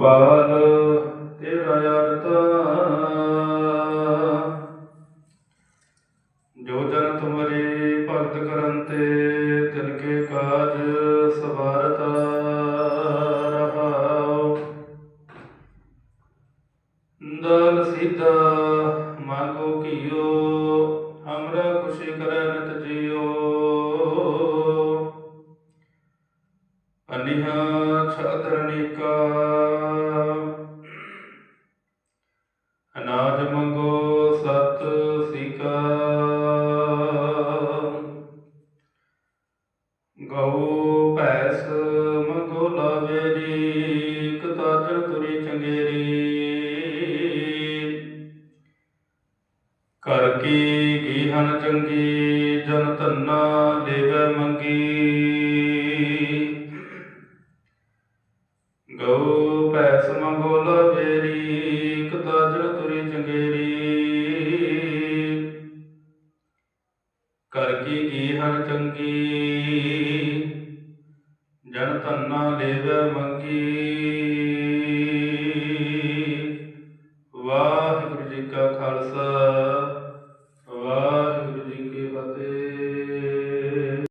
ਬਾਲ ਤੇਰਾ ਅਰਤਾ ਜੋ ਜਨ ਤੁਮਰੇ ਭਗਤ ਕਰਨ ਤੇ ਤਿਨ ਕੇ ਕਾਜ ਸਵਾਰਤਾ ਰਹਾਉ। ਦਲ ਸਿਧਾ ਮਾਗੋ ਕੀਓ ਅਨਿਹਾ ਛਾਦਰਨਿਕਾ ਅਨਾਜ ਮੰਗੋ ਸਤ ਸਿਕਾ। ਗਉ ਭੈਸ ਮੰਗੋ ਲਾਵੇਰੀ ਕਤਾਜਰ ਤੁਰੀ ਚੰਗੇਰੀ। ਕਰ ਕੀ ਗੀਹਨ ਚੰਗੀ, ਜਨ ਧੰਨਾ ਦੇਵੈ ਮੰਗੀ। ਗਉ ਭੈਸ ਮੰਗੋ ਲਵੇਰੀ ਕਤਾਜਰ ਤੁਰੀ ਚੰਗੇਰੀ। ਕਰ ਕੀ ਗੀਹਨ ਚੰਗੀ, ਜਨ ਧੰਨਾ ਦੇਵੈ ਮੰਗੀ। ਵਾਹਿਗੁਰੂ ਜੀ ਕਾ ਖਾਲਸਾ।